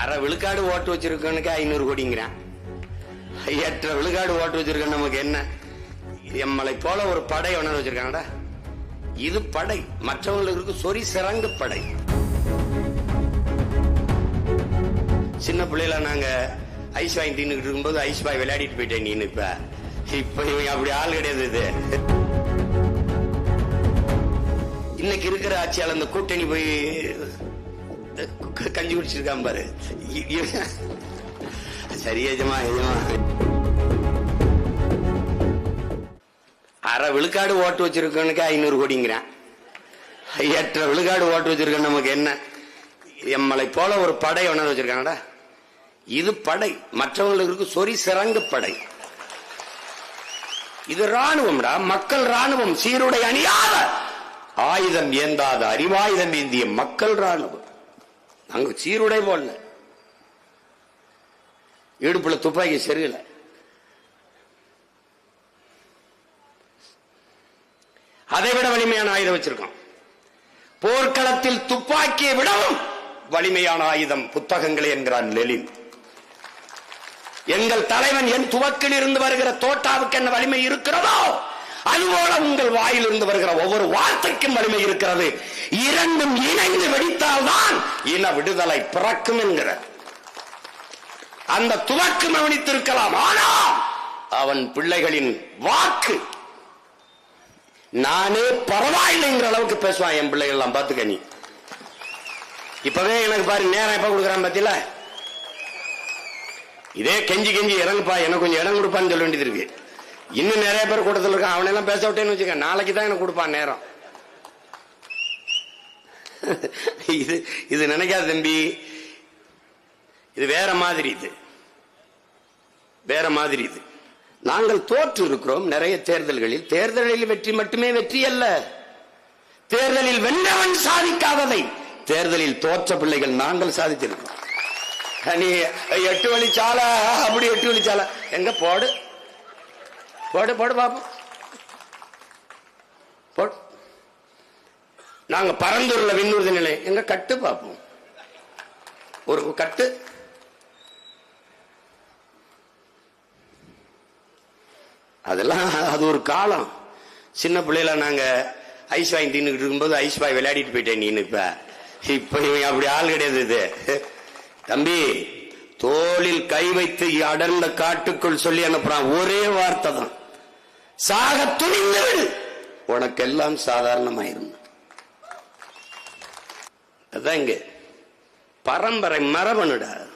அரை விழுக்காடு ஓட்டு வச்சிருக்கவனுக்கு ஐநூறு கோடிங்கிறான். எட்டரை விழுக்காடு ஓட்டு வச்சிருக்க நமக்கு என்ன? எம்மலை போல ஒரு படை உணர்வு வச்சிருக்காங்கடா. இது படை. மற்றவங்களுக்கு சொறி சிறங்கு படை. சின்ன பிள்ளைல நாங்க ஐஸ் வாங்கி தின்னுக்கிட்டு இருக்கும்போது ஐஸ் பாய் விளையாடிட்டு போயிட்டேன் நீ இப்ப. இப்ப இவங்க அப்படி ஆள் கிடையாது இது. இன்னைக்கு இருக்கிற ஆட்சியாளர் அந்த கூட்டணி போய் கஞ்சி குடிச்சிருக்கான் பாரு சரி எஜமா எஜமா அரை விழுக்காடு ஓட்டு வச்சிருக்கவனுக்கு ஐநூறு கோடிங்கிறான் எட்டரை விழுக்காடு ஓட்டு வச்சிருக்கேன் நமக்கு என்ன எம்மலை போல ஒரு படை ஒன்று வச்சிருக்காங்கடா இது படை மற்றவங்களுக்கு சொறி சிறங்கு படை இது ராணுவம்டா மக்கள் ராணுவம் சீருடை அணியாத ஆயுதம் ஏந்தாத அறிவாயுதம் ஏந்திய மக்கள் ராணுவம் அங்க சீருடை போடல இடுப்புல துப்பாக்கி செருகல. அதை விட வலிமையான ஆயுதம் வச்சிருக்கோம். போர்க்களத்தில் துப்பாக்கியை விடவும் வலிமையான ஆயுதம் புத்தகங்களே என்கிறான் லெலின். எங்கள் தலைவன் என் துவக்கில் இருந்து வருகிற தோட்டாவுக்கு என்ன வலிமை இருக்கிறதோ அதுபோல உங்கள் வாயில் இருந்து வருகிற ஒவ்வொரு வார்த்தைக்கும் வலிமை இருக்கிறது. இரண்டும் இணைந்து வெடித்தால்தான் இன விடுதலை பிறக்கும் என்கிற. அந்த துவக்கம் அவனித்திருக்கலாம். ஆனால் அவன் பிள்ளைகளின் வாக்கு நானே பரவாயில்லைங்கிற அளவுக்கு பேசுவான் என் பிள்ளைகள் எல்லாம் பாத்துக்க நீ. இப்பவே எனக்கு பாரு நேரம் எப்ப கொடுக்குறான் பாத்தீங்களா இதே கெஞ்சி கெஞ்சி இறங்குப்பா எனக்கு கொஞ்சம் இடம் கொடுப்பான்னு சொல்ல வேண்டியது இருக்கு. இன்னும் நிறைய பேர் கூட்டத்தில் இருக்கான் அவனெல்லாம் பேச விட்டேன்னு வச்சுக்க நாளைக்கு தான் எனக்கு கொடுப்பான் நேரம். இது இது நினைக்காத தம்பி. இது வேற மாதிரி இது. வேற மாதிரி இது. நாங்கள் தோற்று இருக்கிறோம் நிறைய தேர்தல்களில். தேர்தலில் வெற்றி மட்டுமே வெற்றி அல்ல. தேர்தலில் வென்றவன் சாதிக்காததை. தேர்தலில் தோற்ற பிள்ளைகள் நாங்கள் சாதித்திருக்கிறோம். நீ எட்டு வழி சாலை அப்படி எட்டு வழி சாலை. எங்க போடு? போடு போடு பாப்போம் போடு. நாங்க பரந்தூர்ல விண்ணூர்தி நிலை எங்க கட்டு பார்ப்போம் ஒரு கட்டு. அதெல்லாம் அது ஒரு காலம். சின்ன பிள்ளையில நாங்க ஐஸ் வாங்கி தின்னுக்கிட்டு இருக்கும்போது ஐஸ் பாய் விளையாடிட்டு போயிட்டேன் நீ இப்ப. இப்ப இவன் அப்படி ஆள் கிடையாது இது. தம்பி தோளில் கை வைத்து அடர்ந்த காட்டுக்குள் சொல்லி அனுப்புறான். ஒரே வார்த்தை தான். சாக துணிந்து விடு உனக்கெல்லாம் சாதாரணமாயிரும். அதான் இங்க. பரம்பரை மரபணுடா.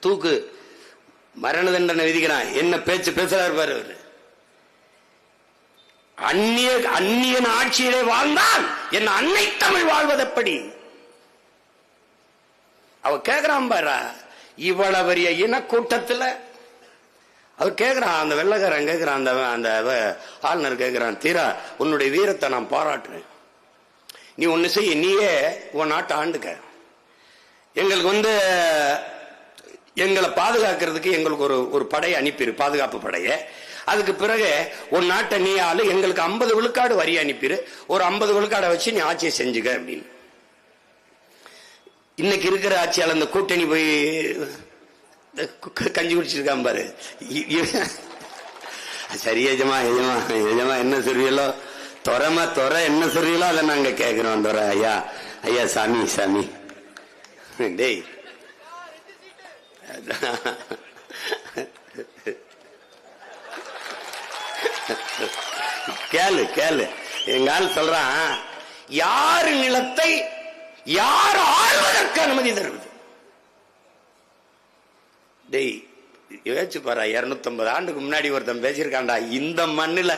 தூக்கு மரண தண்டனை விதிக்கிறான். என்ன பேச்சு பேசுறாரு பாரு அவரு. அந்நிய அந்நியன் ஆட்சியிலே வாழ்ந்தால் என் அன்னை தமிழ் வாழ்வதெப்படி? அவ கேக்குறான் பாரா இவ்வளவு பெரிய இனக்கூட்டத்துல அவர் கேட்குறான் அந்த வெள்ளக்காரன் கேட்குறான் அந்த அந்த ஆளுநர் கேட்குறான் தீரா உன்னுடைய வீரத்தை நான் பாராட்டுறேன். நீ ஒன்று செய்ய நீயே உன் நாட்டை ஆண்டுக்க. எங்களுக்கு வந்து எங்களை பாதுகாக்கிறதுக்கு எங்களுக்கு ஒரு ஒரு படை அனுப்பிடு பாதுகாப்பு படையை. அதுக்கு பிறகு ஒரு நாட்டை நீ ஆளு எங்களுக்கு ஐம்பது விழுக்காடு வரி அனுப்பிரு ஒரு ஐம்பது விழுக்காடை வச்சு நீ ஆட்சியை செஞ்சுக்க அப்படின்னு. இன்னைக்கு இருக்கிற ஆட்சியாளர் அந்த கூட்டணி போய் கஞ்சி குடிச்சிருக்கான் பாரு சரி எஜமா எஜமா எஜமா என்ன சொல்றீங்களோ துறமா துற என்ன சொல்றீங்களோ அதை நாங்க கேட்கிறோம் துறை ஐயா ஐயா சாமி சாமி டேய் கேளு கேளு எங்க ஆள் சொல்றான் யாரு நிலத்தை யார் ஆழ்வதற்கு அனுமதி தருவது டேய் யோசிச்சு பாரு இருநூத்தம்பது ஆண்டுக்கு முன்னாடி ஒருத்தன் பேசியிருக்காண்டா இந்த மண்ணுல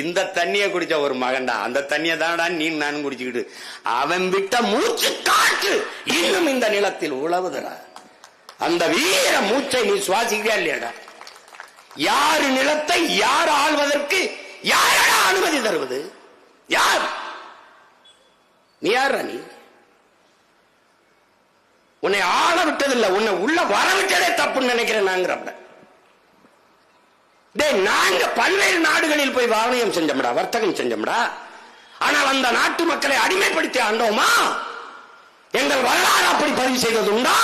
இந்த தண்ணியை குடிச்ச ஒரு மகன்டா. அந்த தண்ணியை தானடா நீ நான் குடிச்சுக்கிட்டு. அவன் விட்ட மூச்சு காற்று இன்னும் இந்த நிலத்தில் உழவுதுடா. அந்த வீர மூச்சை நீ சுவாசிக்கிறியா இல்லையாடா? யாரு நிலத்தை யார் ஆள்வதற்கு யாரடா அனுமதி தருவது? யார்? நீ யாரா நீ? உன்னை ஆள விட்டதில்லை உன்னை உள்ள வர விட்டதே தப்புன்னு நினைக்கிறேன் நாங்கிறப்ப டேய் நாங்க பல்வேறு நாடுகளில் போய் வாணியம் செஞ்சோம்டா வர்த்தகம் செஞ்சோம்டா. ஆனால் அந்த நாட்டு மக்களை அடிமைப்படுத்தி ஆண்டோமா? எங்கள் வரலாறு அப்படி பதிவு செய்தது உண்டா?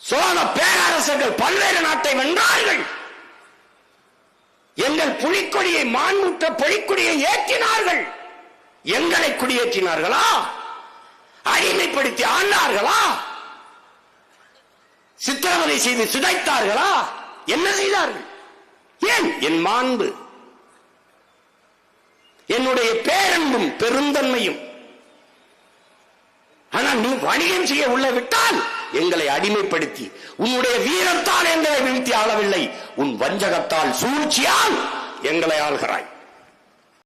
சோழ பேரரசர்கள் பல்வேறு நாட்டை வென்றார்கள். எங்கள் புலிக்கொடியை மான்முற்ற பொலிக்கொடியை ஏற்றினார்கள். எங்களை குடியேற்றினார்களா? அடிமைப்படுத்தி ஆண்டார்களா? சித்திரவதை செய்து சிதைத்தார்களா? என்ன செய்தார்கள்? ஏன் என் மாண்பு? என்னுடைய பேரன்பும் பெருந்தன்மையும். ஆனால் நீ வணிகம் செய்ய உள்ள விட்டால் எங்களை அடிமைப்படுத்தி உன்னுடைய வீரத்தால் எங்களை வீழ்த்தி ஆளவில்லை. உன் வஞ்சகத்தால் சூழ்ச்சியால் எங்களை ஆள்கிறாய்.